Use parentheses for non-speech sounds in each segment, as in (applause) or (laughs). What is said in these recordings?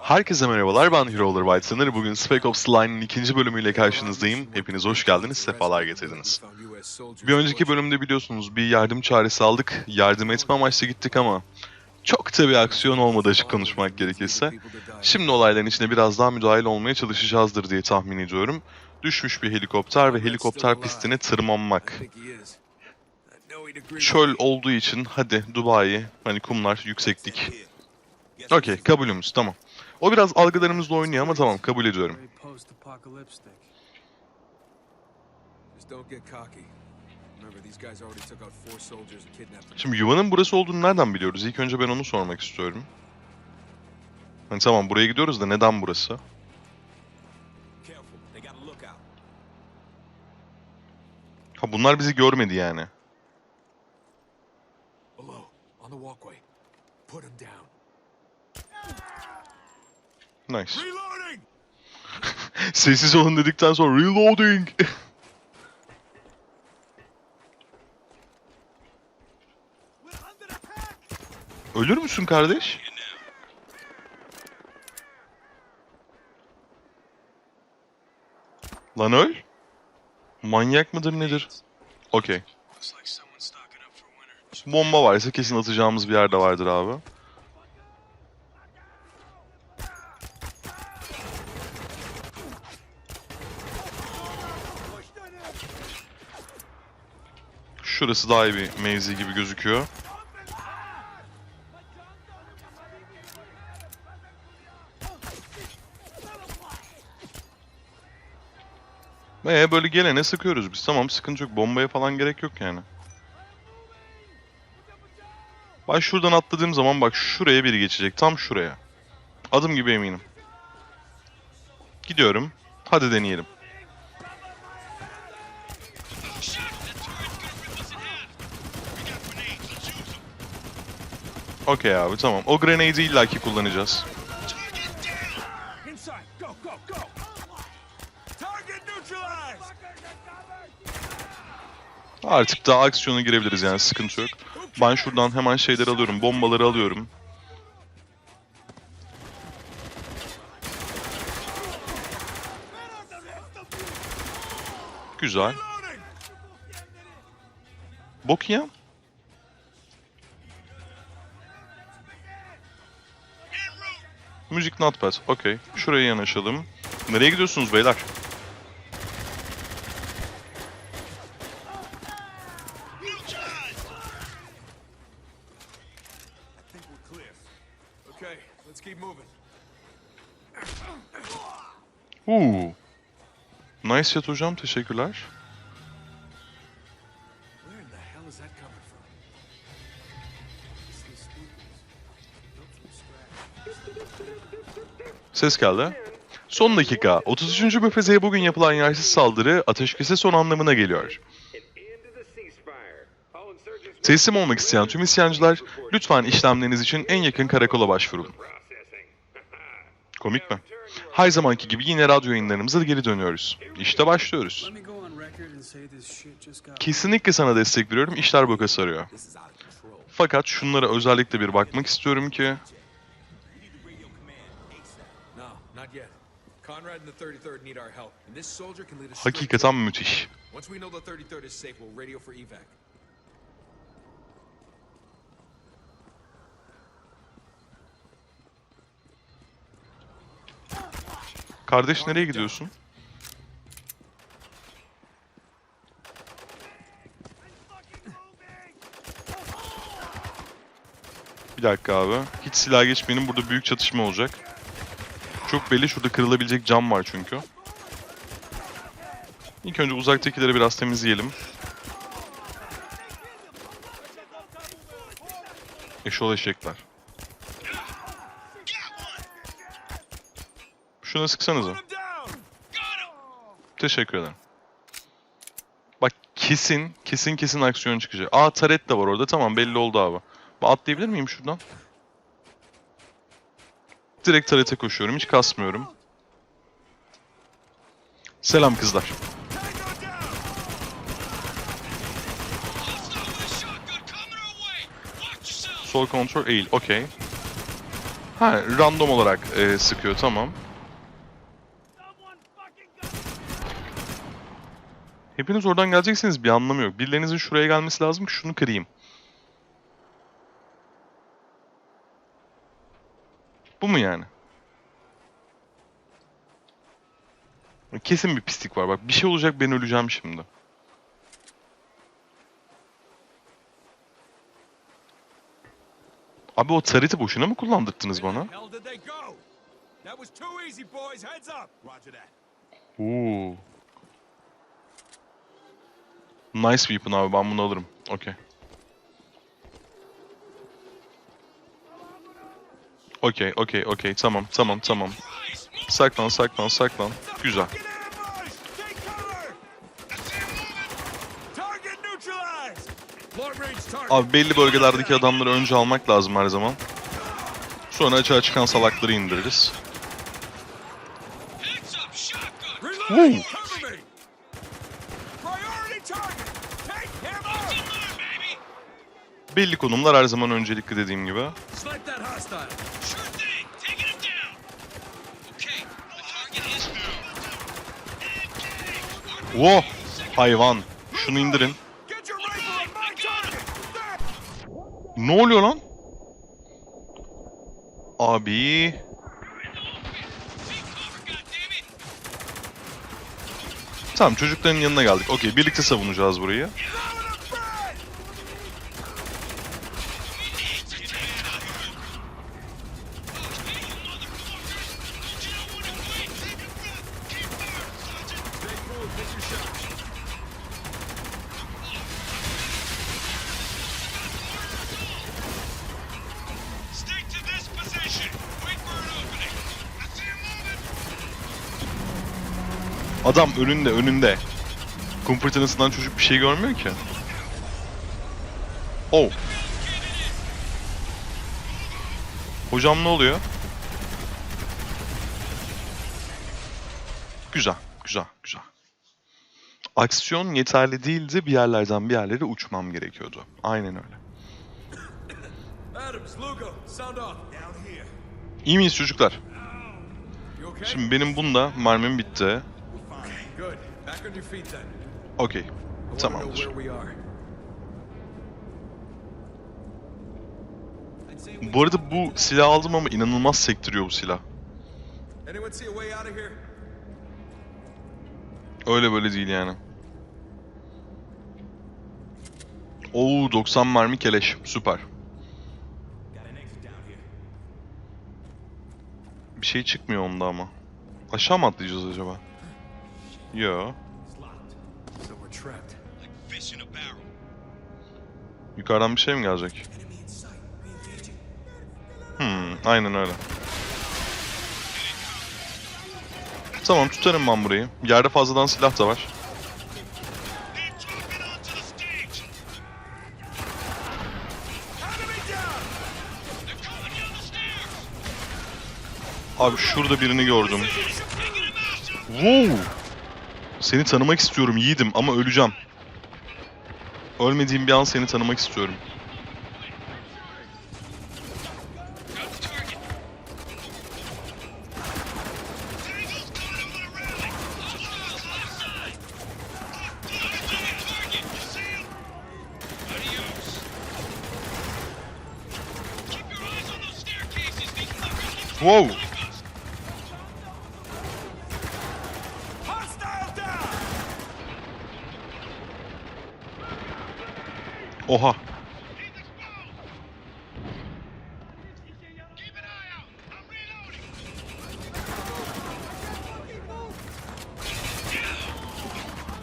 Herkese merhabalar ben Hero White Sanır. Bugün Spec Ops The Line'ın ikinci bölümüyle karşınızdayım. Hepiniz hoş geldiniz, sefalar getirdiniz. Bir önceki bölümde biliyorsunuz bir yardım çağrısı aldık. Yardım etme amaçlı gittik ama çok da bir aksiyon olmadı açık konuşmak gerekirse. Şimdi olayların içine biraz daha müdahil olmaya çalışacağızdır diye tahmin ediyorum. Düşmüş bir helikopter ve helikopter pistine tırmanmak. Çöl olduğu için hadi Dubai, hani kumlar, yükseklik. Okey, kabulümüz, tamam. O biraz algılarımızla oynuyor ama tamam, kabul ediyorum. Şimdi yuvanın burası olduğunu nereden biliyoruz? İlk önce ben onu sormak istiyorum. Hani tamam buraya gidiyoruz da neden burası? Ha bunlar bizi görmedi yani. Below, on the walkway. Put him down. Nice. Reloading! (laughs) Sessiz olun dedikten sonra reloading. Ölür müsün kardeş? Lan öl. Manyak mıdır nedir? Okey. Bomba varsa kesin atacağımız bir yerde vardır abi. Şurası daha iyi bir mevzi gibi gözüküyor. Ee böyle gelene sıkıyoruz biz. Tamam sıkıntı yok. Bombaya falan gerek yok yani. Ben şuradan atladığım zaman bak şuraya biri geçecek. Tam şuraya. Adım gibi eminim. Gidiyorum. Hadi deneyelim. Okey abi tamam. O grenade'i illaki kullanacağız. Artık daha aksiyona girebiliriz yani sıkıntı yok. Ben şuradan hemen şeyleri alıyorum. Bombaları alıyorum. Güzel. Bok ya. Müzik notepad. Okey. Şuraya yanaşalım. Nereye gidiyorsunuz beyler? Uuu. Nice yat hocam. Teşekkürler. Ses geldi. Son dakika. 33. Befeze'ye bugün yapılan yersiz saldırı ateşkese son anlamına geliyor. Teslim olmak isteyen tüm isyancılar lütfen işlemleriniz için en yakın karakola başvurun. Komik mi? Her zamanki gibi yine radyo yayınlarımıza geri dönüyoruz. İşte başlıyoruz. Kesinlikle sana destek veriyorum. İşler boka sarıyor. Fakat şunlara özellikle bir bakmak istiyorum ki for evac. Kardeş nereye gidiyorsun? Bir dakika abi. Hiç silah geçmeyelim. Burada büyük çatışma olacak. Çok belli. Şurada kırılabilecek cam var çünkü. İlk önce uzaktakileri biraz temizleyelim. Eşol eşekler. Şuna sıksanıza. Teşekkür ederim. Bak kesin, kesin kesin aksiyon çıkacak. Aa taret de var orada. Tamam belli oldu abi. Atlayabilir miyim şuradan? Direkt tarete koşuyorum. Hiç kasmıyorum. Selam kızlar. Sol kontrol eğil. Okey. Ha random olarak e, sıkıyor tamam. Hepiniz oradan geleceksiniz bir anlamı yok. Birilerinizin şuraya gelmesi lazım ki şunu kırayım. Bu mu yani? Kesin bir pislik var bak. Bir şey olacak ben öleceğim şimdi. Abi o tareti boşuna mı kullandırttınız bana? Oo. Nice weapon abi ben bunu alırım. Okey. Okey, okey, okey. Tamam, tamam, tamam. Saklan, saklan, saklan. Güzel. Abi belli bölgelerdeki adamları önce almak lazım her zaman. Sonra açığa çıkan salakları indiririz. Reloading! Belli konumlar her zaman öncelikli dediğim gibi. Wow! Hayvan. Şunu indirin. Ne oluyor lan? Abi. Tamam çocukların yanına geldik. Okey birlikte savunacağız burayı. Adam önünde önünde. Kum fırtınasından çocuk bir şey görmüyor ki. Oh. Hocam ne oluyor? Güzel, güzel, güzel. Aksiyon yeterli değildi. Bir yerlerden bir yerlere uçmam gerekiyordu. Aynen öyle. İyi miyiz çocuklar? Şimdi benim bunda mermim bitti. Okey. Tamamdır. Bu arada bu silah aldım ama inanılmaz sektiriyor bu silah. Öyle böyle değil yani. Oo 90 mermi keleş. Süper. Bir şey çıkmıyor onda ama. Aşağı mı atlayacağız acaba? Yo. Yukarıdan bir şey mi gelecek? Hmm, aynen öyle. Tamam tutarım ben burayı. Yerde fazladan silah da var. Abi şurada birini gördüm. Wow! Seni tanımak istiyorum yiğidim ama öleceğim. Ölmediğim bir an seni tanımak istiyorum. Got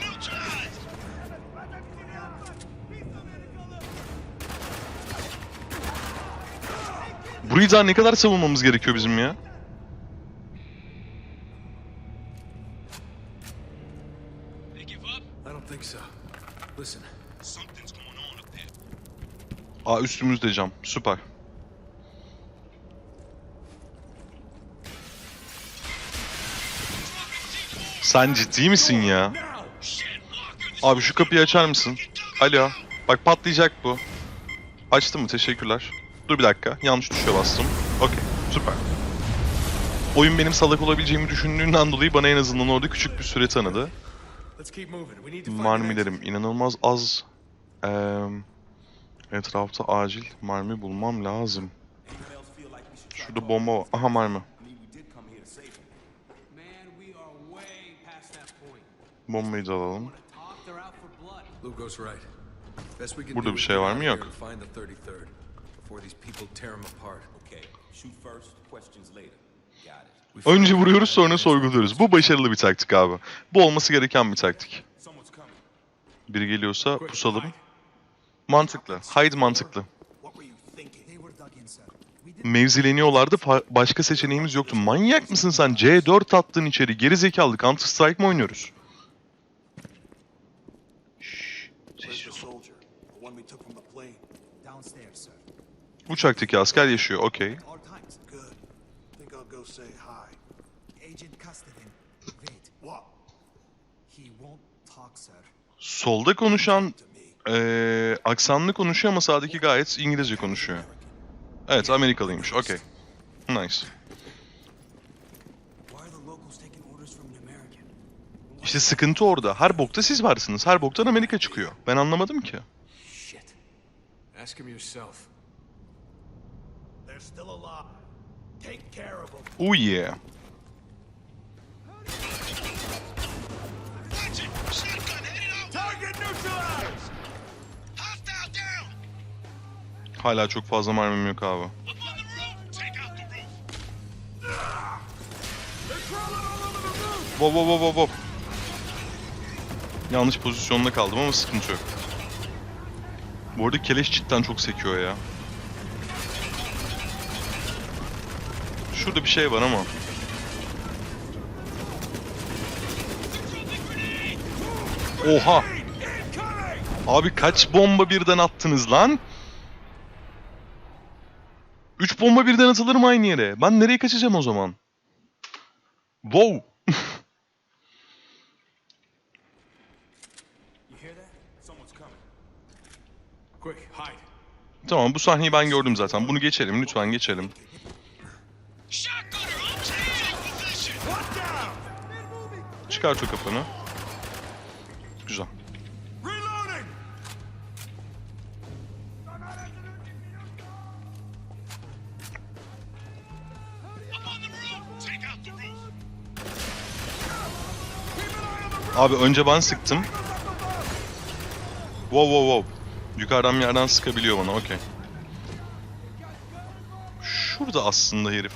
Neutralized. Burayı daha ne kadar savunmamız gerekiyor bizim ya? Aa üstümüzde cam. Süper. Sen ciddi misin ya? Abi şu kapıyı açar mısın? Alo. Bak patlayacak bu. Açtı mı? Teşekkürler. Dur bir dakika. Yanlış tuşa bastım. Okey. Süper. Oyun benim salak olabileceğimi düşündüğünden dolayı bana en azından orada küçük bir süre tanıdı. Marmilerim inanılmaz az. Eee etrafta acil marmi bulmam lazım. Şurada bomba var. Aha point. Bombayı da alalım. Burada bir şey var mı? Yok. and Find the 33rd before these people tear them apart. Okay, shoot first, questions later. Got it. Önce vuruyoruz sonra sorguluyoruz. Bu başarılı bir taktik abi. Bu olması gereken bir taktik. Biri geliyorsa pusalım. Mantıklı. Haydi mantıklı. Mevzileniyorlardı. Başka seçeneğimiz yoktu. Manyak mısın sen? C4 attın içeri. Geri zekalı. Counter Strike mi oynuyoruz? Uçaktaki asker yaşıyor. Okey. Solda konuşan Eee aksanlı konuşuyor ama sağdaki gayet İngilizce konuşuyor. Evet Amerikalıymış. Okey. Nice. İşte sıkıntı orada. Her bokta siz varsınız. Her boktan Amerika çıkıyor. Ben anlamadım ki. Shit. Ask him yourself. Hala çok fazla mermim yok abi. Wow wow wow wow. Yanlış pozisyonda kaldım ama sıkıntı yok. Bu arada keleş cidden çok sekiyor ya. Şurada bir şey var ama. Oha! Abi kaç bomba birden attınız lan? 3 bomba birden atılır mı aynı yere? Ben nereye kaçacağım o zaman? Wow! (laughs) Tamam bu sahneyi ben gördüm zaten. Bunu geçelim lütfen geçelim. Shotgunner on take position! Çıkar şu kafanı. Abi önce ben sıktım. Wow wow wow. Yukarıdan yerden sıkabiliyor bana okey. Şurada aslında herif.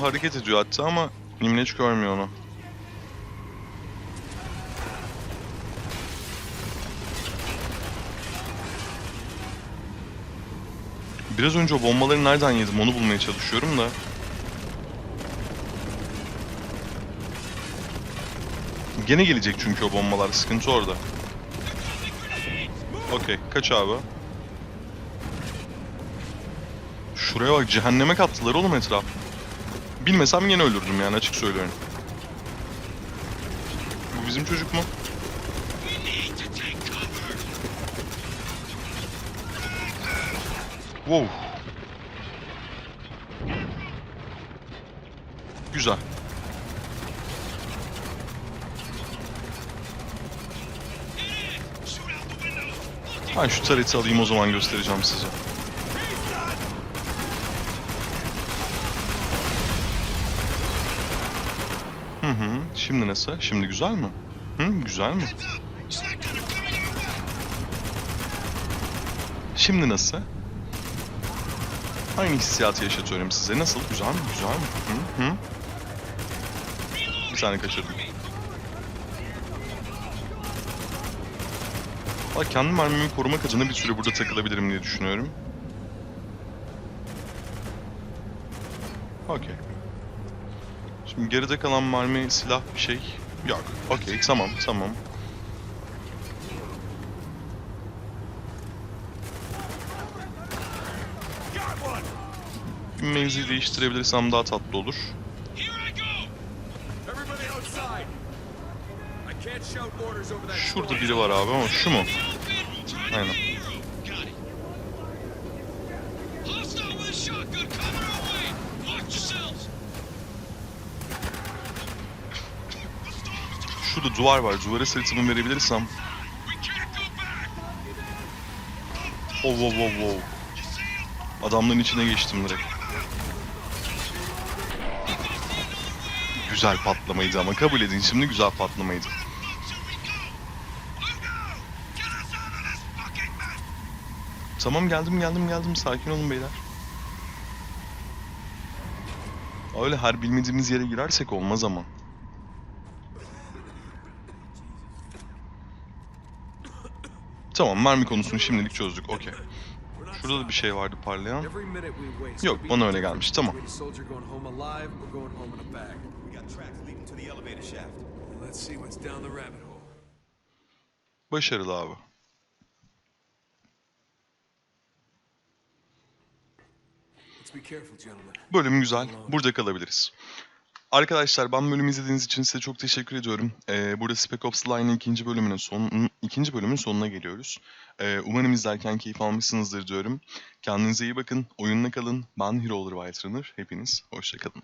Hareket ediyor hatta ama Nimleç görmüyor onu. Biraz önce o bombaları nereden yedim onu bulmaya çalışıyorum da. Gene gelecek çünkü o bombalar. Sıkıntı orada. Okey. Kaç abi. Şuraya bak. Cehenneme kattılar oğlum etraf. Bilmesem yine ölürdüm yani açık söylüyorum. Bu bizim çocuk mu? Wow. Güzel. Ben şu tareti alayım o zaman göstereceğim size. Hı hı. Şimdi nasıl? Şimdi güzel mi? Hı, güzel mi? Şimdi nasıl? Aynı hissiyatı yaşatıyorum size. Nasıl? Güzel mi? Güzel mi? Hı hı. Bir saniye kaçırdım. Valla kendi mermimi korumak adına bir süre burada takılabilirim diye düşünüyorum. Okey. Şimdi geride kalan mermi, silah bir şey yok. Okey, tamam, tamam. Bir mevzi değiştirebilirsem daha tatlı olur. Şurada biri var abi ama şu mu? Aynen. Şurada duvar var. Duvara sırtımı verebilirsem. Oh, oh, oh, oh. Adamların içine geçtim direkt. Güzel patlamaydı ama kabul edin şimdi güzel patlamaydı. Tamam geldim geldim geldim sakin olun beyler. Öyle her bilmediğimiz yere girersek olmaz ama. Tamam mermi konusunu şimdilik çözdük okey. Şurada da bir şey vardı parlayan. Yok, bana öyle gelmiş, tamam. between a Bölüm güzel. Burada kalabiliriz. Arkadaşlar ben bölümü izlediğiniz için size çok teşekkür ediyorum. Ee, burada Spec Ops The Line'ın ikinci bölümünün son ikinci bölümün sonuna geliyoruz. Ee, umarım izlerken keyif almışsınızdır diyorum. Kendinize iyi bakın, oyunla kalın. Ben Hero Olur White Runner. Hepiniz hoşçakalın.